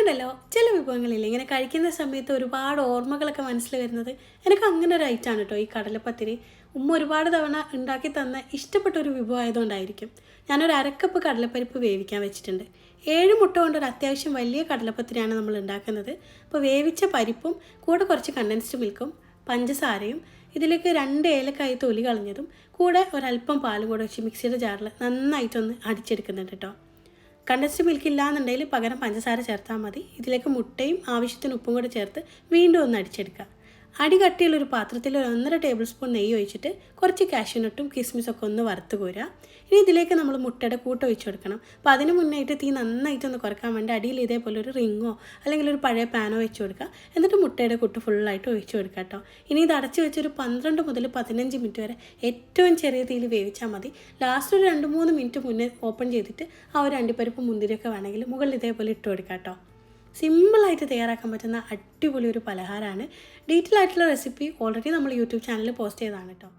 നമുക്കുണ്ടല്ലോ ചില വിഭവങ്ങളില്ലേ ഇങ്ങനെ കഴിക്കുന്ന സമയത്ത് ഒരുപാട് ഓർമ്മകളൊക്കെ മനസ്സിൽ വരുന്നത് എനിക്ക് അങ്ങനെ ഒരു ഐറ്റാണ് കേട്ടോ ഈ കടലപ്പത്തിരി. ഉമ്മ ഒരുപാട് തവണ ഉണ്ടാക്കി തന്ന ഇഷ്ടപ്പെട്ട ഒരു വിഭവം ആയതുകൊണ്ടായിരിക്കും ഞാനൊരു അരക്കപ്പ് കടലപ്പരിപ്പ് വേവിക്കാൻ വെച്ചിട്ടുണ്ട്. ഏഴ് മുട്ട കൊണ്ടൊരു അത്യാവശ്യം വലിയ കടലപ്പത്തിരിയാണ് നമ്മൾ ഉണ്ടാക്കുന്നത്. അപ്പോൾ വേവിച്ച പരിപ്പും കൂടെ കുറച്ച് കണ്ടൻസ്ഡ് മിൽക്കും പഞ്ചസാരയും ഇതിലേക്ക് രണ്ട് ഏലക്കായി തൊലി കളഞ്ഞതും കൂടെ ഒരല്പം പാലും കൂടെ വെച്ച് മിക്സിയുടെ ജാറിൽ നന്നായിട്ടൊന്ന് അടിച്ചെടുക്കുന്നുണ്ട് കേട്ടോ കണ്ടൻസ്ഡ് മിൽക്ക് ഇല്ലാന്നുണ്ടെങ്കിൽ പകരം പഞ്ചസാര ചേർത്താൽ മതി. ഇതിലേക്ക് മുട്ടയും ആവശ്യത്തിന് ഉപ്പും കൂടെ ചേർത്ത് വീണ്ടും ഒന്ന് അടിച്ചെടുക്കുക. അടി കട്ടിയുള്ളൊരു പാത്രത്തിൽ ഒരു ഒന്നര ടേബിൾ സ്പൂൺ നെയ്യ് ഒഴിച്ചിട്ട് കുറച്ച് കാഷ്യൂനട്ടും കിസ്മിസൊക്കെ ഒന്ന് വറുത്ത് കോരുക. ഇനി ഇതിലേക്ക് നമ്മൾ മുട്ടയുടെ കൂട്ട് ഒഴിച്ചു കൊടുക്കണം. അപ്പോൾ അതിന് മുന്നായിട്ട് തീ നന്നായിട്ടൊന്ന് കുറയ്ക്കാൻ വേണ്ടി അടിയിൽ ഇതേപോലെ ഒരു റിങ്ങോ അല്ലെങ്കിൽ ഒരു പഴയ പാനോ വെച്ച് കൊടുക്കുക. എന്നിട്ട് മുട്ടയുടെ കൂട്ട് ഫുള്ളായിട്ട് ഒഴിച്ചു കൊടുക്കുക കേട്ടോ. ഇനി ഇത് അടച്ച് വെച്ചൊരു പന്ത്രണ്ട് മുതൽ പതിനഞ്ച് മിനിറ്റ് വരെ ഏറ്റവും ചെറിയ തീയിൽ വേവിച്ചാൽ മതി. ലാസ്റ്റ് ഒരു രണ്ട് മൂന്ന് മിനിറ്റ് മുന്നേ ഓപ്പൺ ചെയ്തിട്ട് ആ ഒരു അണ്ടിപ്പരിപ്പ് മുന്തിരിയൊക്കെ വേണമെങ്കിൽ മുകളിൽ ഇതേപോലെ ഇട്ട് കൊടുക്കാം കേട്ടോ. സിമ്പിളായിട്ട് തയ്യാറാക്കാൻ പറ്റുന്ന അടിപൊളി ഒരു പലഹാരമാണ്. ഡീറ്റെയിൽ ആയിട്ടുള്ള റെസിപ്പി ഓൾറെഡി നമ്മൾ യൂട്യൂബ് ചാനലിൽ പോസ്റ്റ് ചെയ്തതാണ് കേട്ടോ